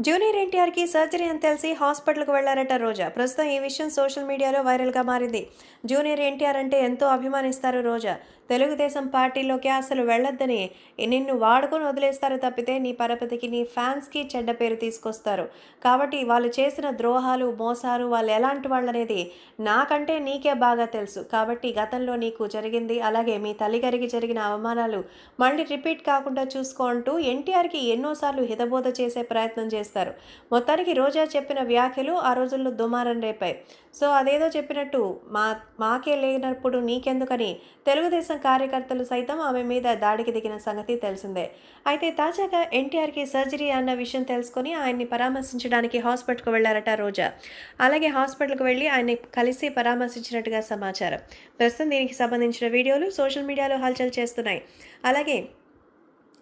Junior ఎన్టీఆర్కి surgery అని తెలిసి హాస్పిటల్కు వెళ్ళారట రోజా. ప్రస్తుతం ఈ విషయం సోషల్ మీడియాలో వైరల్గా మారింది. జూనియర్ ఎన్టీఆర్ అంటే ఎంతో అభిమానిస్తారు రోజా. తెలుగుదేశం పార్టీలోకి అసలు వెళ్ళొద్దని నిన్ను వాడుకొని వదిలేస్తారు తప్పితే నీ పరపతికి నీ ఫ్యాన్స్కి చెడ్డ పేరు తీసుకొస్తారు. కాబట్టి వాళ్ళు చేసిన ద్రోహాలు మోసాలు వాళ్ళు ఎలాంటి వాళ్ళనేది నాకంటే నీకే బాగా తెలుసు. కాబట్టి గతంలో నీకు జరిగింది అలాగే మీ తల్లిగారికి జరిగిన అవమానాలు మళ్ళీ రిపీట్ కాకుండా చూసుకో అంటూ ఎన్టీఆర్కి ఎన్నోసార్లు హితబోధ చేసే ప్రయత్నం చేస్తారు. మొత్తానికి రోజా చెప్పిన వ్యాఖ్యలు ఆ రోజుల్లో దుమారం రేపాయి. సో అదేదో చెప్పినట్టు మా మాకే లేనప్పుడు నీకెందుకని తెలుగుదేశం కార్యకర్తలు సైతం ఆమె మీద దాడికి దిగిన సంగతి తెలిసిందే. అయితే తాజాగా ఎన్టీఆర్కి సర్జరీ అన్న విషయం తెలుసుకొని ఆయన్ని పరామర్శించడానికి హాస్పిటల్కు వెళ్ళారట రోజా. అలాగే హాస్పిటల్కు వెళ్ళి ఆయన్ని కలిసి పరామర్శించినట్టుగా సమాచారం. ప్రస్తుతం దీనికి సంబంధించిన వీడియోలు సోషల్ మీడియాలో హల్చల్ చేస్తున్నాయి. అలాగే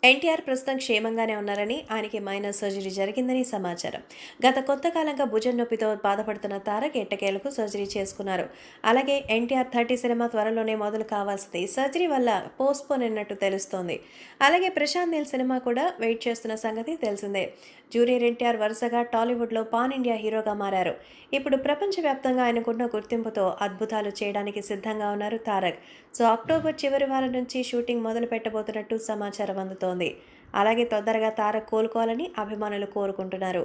ఎన్టీఆర్ ప్రస్తుతం క్షేమంగానే ఉన్నారని ఆయనకి మైనర్ సర్జరీ జరిగిందని సమాచారం. గత కొంతకాలంగా భుజం నొప్పితో బాధపడుతున్న తారక్ ఎట్టకేలకు సర్జరీ చేసుకున్నారు. అలాగే ఎన్టీఆర్ థర్టీ సినిమా త్వరలోనే మొదలు కావాల్సింది. సర్జరీ వల్ల పోస్ట్పోన్ అయినట్టు తెలుస్తోంది. అలాగే ప్రశాంత్ నీల్ సినిమా కూడా వెయిట్ చేస్తున్న సంగతి తెలిసిందే. జూనియర్ ఎన్టీఆర్ వరుసగా టాలీవుడ్లో పాన్ ఇండియా హీరోగా మారారు. ఇప్పుడు ప్రపంచవ్యాప్తంగా ఆయనకున్న గుర్తింపుతో అద్భుతాలు చేయడానికి సిద్ధంగా ఉన్నారు తారక్. సో అక్టోబర్ చివరి వారం నుంచి షూటింగ్ మొదలు పెట్టబోతున్నట్టు సమాచారం అందుతోంది. అలాగే తొందరగా తార కోలుకోవాలని అభిమానులు కోరుకుంటున్నారు.